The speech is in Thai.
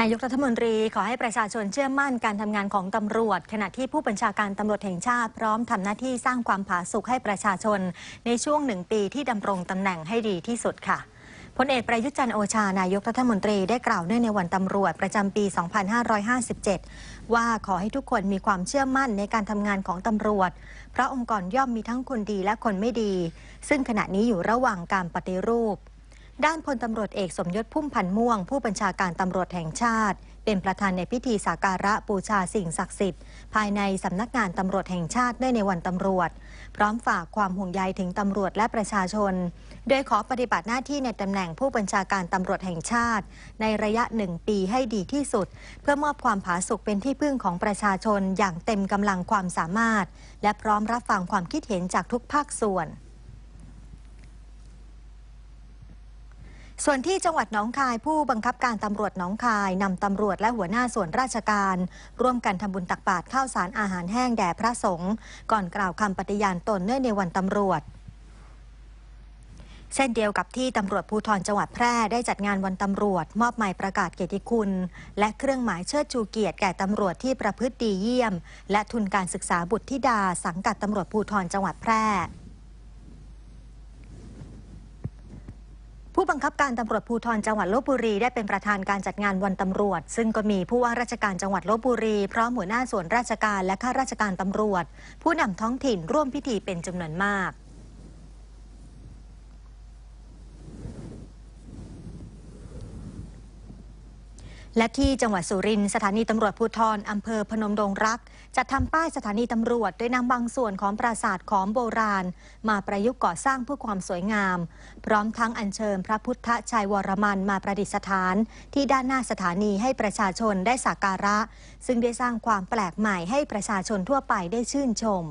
นายกรัฐมนตรีขอให้ประชาชนเชื่อมั่นการทำงานของตำรวจ ขณะที่ผู้บัญชาการตำรวจแห่งชาติพร้อมทำหน้าที่สร้างความผาสุกให้ประชาชน ในช่วงหนึ่งปีที่ดำรงตำแหน่งให้ดีที่สุดค่ะพลเอกประยุทธ์จันโอชานายกรัฐมนตรีได้กล่าวเนื่องในวันตำรวจประจำปี 2557 ว่าขอให้ทุกคนมีความเชื่อมั่นในการทำงานของตำรวจ เพราะองค์กรย่อมมีทั้งคนดีและคนไม่ดี ซึ่งขณะนี้อยู่ระหว่างการปฏิรูป ด้านพลตำรวจเอกสมยศพุ่มพันธ์ม่วง ผู้บัญชาการตำรวจแห่งชาติ เป็นประธานในพิธีสักการะบูชาสิ่งศักดิ์สิทธิ์ ภายในสำนักงานตำรวจแห่งชาติได้ในวันตำรวจ พร้อมฝากความห่วงใยถึงตำรวจและประชาชน โดยขอปฏิบัติหน้าที่ในตำแหน่งผู้บัญชาการตำรวจแห่งชาติ ในระยะหนึ่งปีให้ดีที่สุด เพื่อมอบความผาสุกเป็นที่พึ่งของประชาชน อย่างเต็มกำลังความสามารถ และพร้อมรับฟังความคิดเห็นจากทุกภาคส่วน ส่วนที่จังหวัดหนองคายผู้บังคับการตำรวจหนองคายนำตำรวจและหัวหน้าส่วนราชการ ร่วมกันทำบุญตักบาตรข้าวสารอาหารแห้งแด่พระสงฆ์ก่อนกล่าวคำปฏิญาณตนเนื่องในวันตำรวจ เช่นเดียวกับที่ตำรวจภูธรจังหวัดแพร่ได้จัดงานวันตำรวจ มอบหมายประกาศเกียรติคุณ และเครื่องหมายเชิดชูเกียรติแก่ตำรวจที่ประพฤติดีเยี่ยม และทุนการศึกษาบุตรธิดาสังกัดตำรวจภูธรจังหวัดแพร่ ผู้บังคับการตำรวจภูธรจังหวัดลบบุรี ได้เป็นประธานการจัดงานวันตำรวจ ซึ่งก็มีผู้ว่าราชการจังหวัดลบบุรีพร้อมหัวหน้าส่วนราชการและข้าราชการตำรวจ ผู้นำท้องถิ่นร่วมพิธีเป็นจำนวนมาก และที่จังหวัดสุรินทร์สถานีตำรวจภูธรอำเภอพนมดงรักจะทำป้ายสถานีตำรวจโดยนำบางส่วนของปราสาทของโบราณ มาประยุกต์ก่อสร้างเพื่อความสวยงาม พร้อมทั้งอัญเชิญพระพุทธชัยวรมันมาประดิษฐาน ที่ด้านหน้าสถานีให้ประชาชนได้สักการะ ซึ่งได้สร้างความแปลกใหม่ให้ประชาชนทั่วไปได้ชื่นชม